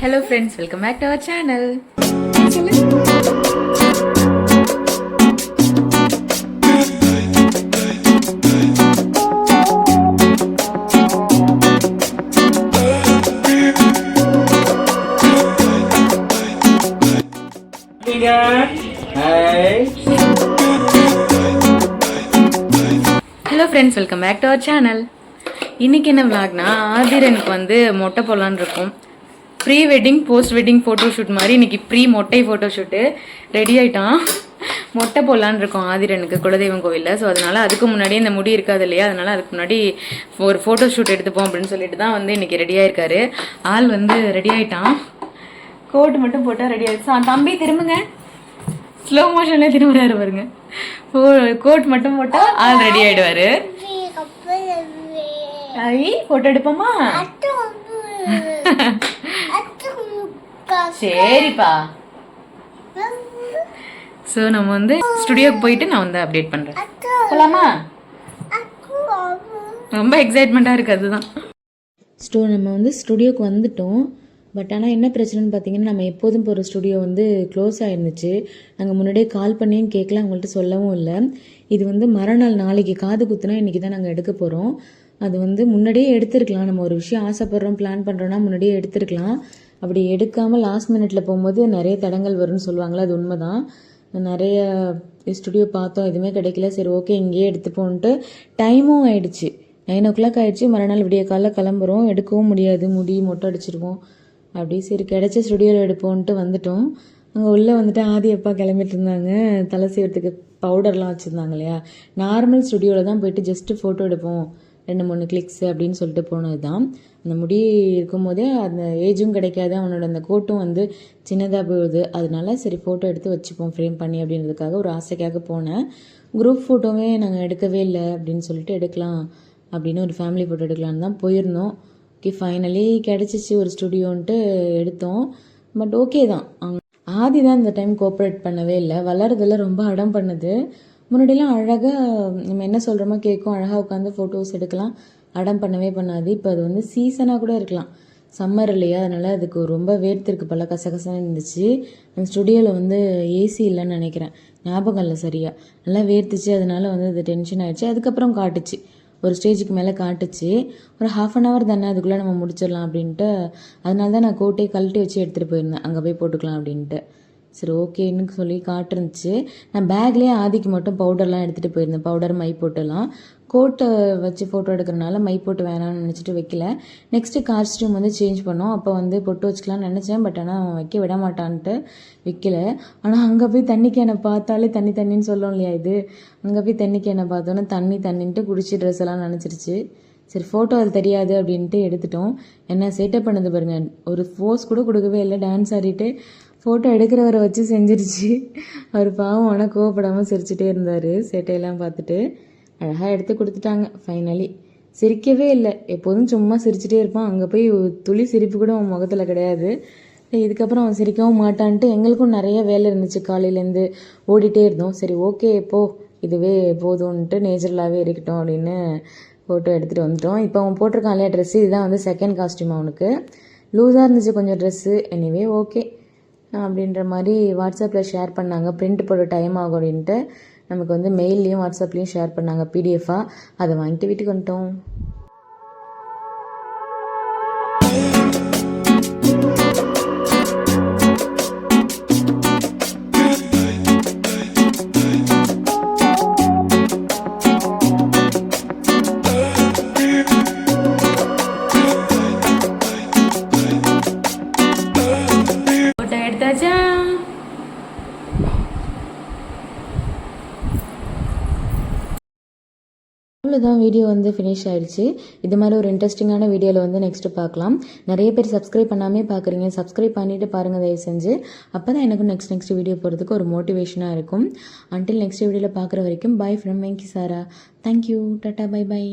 Hello friends welcome back to our channel hello friends welcome back to our channel இன்னைக்கு என்ன விளாக்னா ஆதிரனுக்கு வந்து மொட்டை போடலான்னு இருக்கும். Pre wedding post wedding photo shoot மாதிரி இன்னைக்கு ப்ரீ மொட்டை ஃபோட்டோ ஷூட்டு ரெடி ஆயிட்டான். மொட்டை போடலான்னு இருக்கோம். ஆதிரனுக்கு குலதெய்வம் கோவிலில். ஸோ அதனால அதுக்கு முன்னாடியே இந்த முடி இருக்காது இல்லையா? அதனால அதுக்கு முன்னாடி ஒரு ஃபோட்டோ ஷூட் எடுத்துப்போம் அப்படின்னு சொல்லிட்டு தான் வந்து இன்னைக்கு ரெடி ஆயிருக்காரு. ஆள் வந்து ரெடி ஆயிட்டான். கோட் மட்டும் போட்டால் ரெடி ஆயிடுச்சு ஆ, தம்பி திரும்புங்க. ஸ்லோ மோஷன்ல திரும்புறாரு பாருங்க. கோட் மட்டும் போட்டா ஆள் ரெடி ஆயிடுவாரு. ஐ போட்டோ எடுப்போமா? சரிப்பா. ஸோ நம்ம வந்து ஸ்டுடியோக்கு போயிட்டு நான் வந்து அப்டேட் பண்றேன். போலாமா? ரொம்ப எக்ஸைட்மெண்ட்டாக இருக்கு அதுதான். ஸ்டோ நம்ம வந்து ஸ்டுடியோக்கு வந்துட்டோம். பட் ஆனால் என்ன பிரச்சனைன்னு பார்த்தீங்கன்னா நம்ம எப்போதும் போகிற ஸ்டுடியோ வந்து க்ளோஸ் ஆயிருந்துச்சு. நாங்கள் முன்னாடியே கால் பண்ணியும் கேட்கல அவங்கள்ட்ட சொல்லவும் இல்லை. இது வந்து மறுநாள் நாளைக்கு காது குத்துனா இன்றைக்கி தான் நாங்கள் எடுக்க போகிறோம் அது வந்து முன்னாடியே எடுத்திருக்கலாம். நம்ம ஒரு விஷயம் ஆசைப்படுறோம் பிளான் பண்ணுறோன்னா முன்னாடியே எடுத்திருக்கலாம். அப்படி எடுக்காமல் லாஸ்ட் மினிட்ல போகும்போது நிறைய தடங்கள் வரும்னு சொல்லுவாங்களே அது உண்மைதான். நிறைய ஸ்டுடியோ பார்த்தோம் எதுவுமே கிடைக்கல. சரி ஓகே இங்கேயே எடுத்துப்போன்ட்டு டைமும் ஆயிடுச்சு. நைன் ஓ கிளாக் ஆயிடுச்சு. மறுநாள் விடிய காலைல கிளம்புறோம். எடுக்கவும் முடியாது. முடி மொட்டை அடிச்சிருவோம். அப்படி சரி கிடைச்ச ஸ்டுடியோவில் எடுப்போன்ட்டு வந்துட்டோம். அங்கே உள்ளே வந்துட்டு ஆதி அப்பா கிளம்பிட்டு இருந்தாங்க. தலை செய்யறதுக்கு பவுடர்லாம் வச்சுருந்தாங்க இல்லையா? நார்மல் ஸ்டுடியோவில் தான் போயிட்டு ஜஸ்ட்டு ஃபோட்டோ எடுப்போம். ரெண்டு மூணு கிளிக்ஸு அப்படின்னு சொல்லிட்டு போனது தான் அந்த முடி இருக்கும்போதே அந்த ஏஜும் கிடைக்காது. அவனோட அந்த கோட்டும் வந்து சின்னதாக போகுது. அதனால சரி ஃபோட்டோ எடுத்து வச்சுப்போம் ஃப்ரேம் பண்ணி அப்படின்றதுக்காக ஒரு ஆசைக்காக போனேன். குரூப் ஃபோட்டோவே நாங்கள் எடுக்கவே இல்லை அப்படின்னு சொல்லிட்டு எடுக்கலாம் அப்படின்னு ஒரு ஃபேமிலி ஃபோட்டோ எடுக்கலான்னு தான் போயிருந்தோம். ஓகே ஃபைனலி கிடச்சிச்சு ஒரு ஸ்டுடியோன்ட்டு எடுத்தோம். பட் ஓகே தான். ஆதி தான் இந்த டைம் கோஆப்ரேட் பண்ணவே இல்லை. வளரதில் ரொம்ப அடம் பண்ணுது. முன்னாடிலாம் அழகாக நம்ம என்ன சொல்கிறோமோ கேட்கும். அழகாக உட்காந்து ஃபோட்டோஸ் எடுக்கலாம். அடம் பண்ணவே பண்ணாது. இப்போ அது வந்து சீசனாக கூட இருக்கலாம். சம்மர் இல்லையா? அதனால் அதுக்கு ரொம்ப வேர்த்திருக்கு பல கசகசன்னு இருந்துச்சு. அந்த ஸ்டுடியோவில் வந்து ஏசி இல்லைன்னு நினைக்கிறேன். ஞாபகம் இல்லை சரியாக நல்லா வேர்த்துச்சு. அதனால வந்து அது டென்ஷன் ஆகிடுச்சு அதுக்கப்புறம் காட்டுச்சு. ஒரு ஸ்டேஜுக்கு மேலே காட்டுச்சு. ஒரு ஹாஃப் அன் ஹவர் தானே அதுக்குள்ளே நம்ம முடிச்சிடலாம் அப்படின்ட்டு. அதனால தான் நான் கோட்டையை கழட்டி வச்சு எடுத்துகிட்டு போயிருந்தேன். அங்கே போய் போட்டுக்கலாம் அப்படின்ட்டு. சரி ஓகேன்னு சொல்லி காட்டுருந்துச்சு. நான் பேக்லேயே ஆதிக்கு மட்டும் பவுடர்லாம் எடுத்துகிட்டு போயிருந்தேன். பவுடர் மை போட்டுலாம். கோட்டை வச்சு ஃபோட்டோ எடுக்கிறனால மை போட்டு வேணாம்னு நினச்சிட்டு வைக்கல. நெக்ஸ்ட்டு காஸ்ட்யூம் வந்து சேஞ்ச் பண்ணோம். அப்போ வந்து பொட்டு வச்சுக்கலாம்னு நினச்சேன். பட் ஆனால் அவன் வைக்க விட மாட்டான்ட்டு வைக்கல. ஆனால் அங்கே போய் தண்ணி கேனை பார்த்தாலே தண்ணி தண்ணின்னு சொல்லும் இல்லையா இது? அங்கே போய் தண்ணி கேனை பார்த்தோன்னே தண்ணி தண்ணின்ட்டு குடிச்சு ட்ரெஸ் எல்லாம் நினச்சிருச்சு. சரி ஃபோட்டோ அது தெரியாது அப்படின்ட்டு எடுத்துட்டோம். என்ன சேட்டப் பண்ணுது பாருங்க. ஒரு ஃபோர்ஸ் கூட கொடுக்கவே இல்லை. டான்ஸ் ஆடிட்டு ஃபோட்டோ எடுக்கிறவரை வச்சு செஞ்சிருச்சு. அவர் பாவம் ஆனால் கோவப்படாமல் சிரிச்சுட்டே இருந்தார். சேட்டையெல்லாம் பார்த்துட்டு அழகாக எடுத்து கொடுத்துட்டாங்க. ஃபைனலி சிரிக்கவே இல்லை. எப்போதும் சும்மா சிரிச்சுட்டே இருப்பான். அங்கே போய் துளி சிரிப்பு கூட அவன் முகத்தில் கிடையாது. இதுக்கப்புறம் அவன் சிரிக்கவும் மாட்டான்ட்டு எங்களுக்கும் நிறைய வேலை இருந்துச்சு. காலையிலேருந்து ஓடிட்டே இருந்தோம். சரி ஓகே போ. இதுவே போதும்ன்ட்டு நேச்சுரலாகவே இருக்கட்டும் அப்படின்னு ஃபோட்டோ எடுத்துகிட்டு வந்துட்டோம். இப்போ அவன் போட்டிருக்கான் இல்லையா ட்ரெஸ்ஸு இதுதான் வந்து செகண்ட் காஸ்டியூம் அவனுக்கு. லூஸாக இருந்துச்சு கொஞ்சம் ட்ரெஸ்ஸு எனிவே ஓகே அப்படின்ற மாதிரி வாட்ஸ்அப்பில் ஷேர் பண்ணாங்க. பிரிண்ட் போட டைம் ஆகும் அப்படின்ட்டு நமக்கு வந்து மெயில்லையும் வாட்ஸ்அப்லேயும் ஷேர் பண்ணாங்க. பிடிஎஃபாக அதை வாங்கிட்டு வீட்டுக்கு வந்துட்டோம். ஃபோட்டோ தான் வீடியோ வந்து ஃபினிஷ் ஆயிடுச்சு. இது மாதிரி ஒரு இன்ட்ரெஸ்டிங்கான வீடியோவில் வந்து நெக்ஸ்ட் பார்க்கலாம். நிறைய பேர் சப்ஸ்கிரைப் பண்ணாமே பார்க்குறீங்க. சப்ஸ்கிரைப் பண்ணிட்டு பாருங்கள் தயவு செஞ்சு. அப்போ தான் எனக்கு நெக்ஸ்ட் நெக்ஸ்ட் வீடியோ போகிறதுக்கு ஒரு மோட்டிவேஷனாக இருக்கும். அன்டில் நெக்ஸ்ட் வீடியோவில் பார்க்குற வரைக்கும் bye from Venky Sara thank you tata bye bye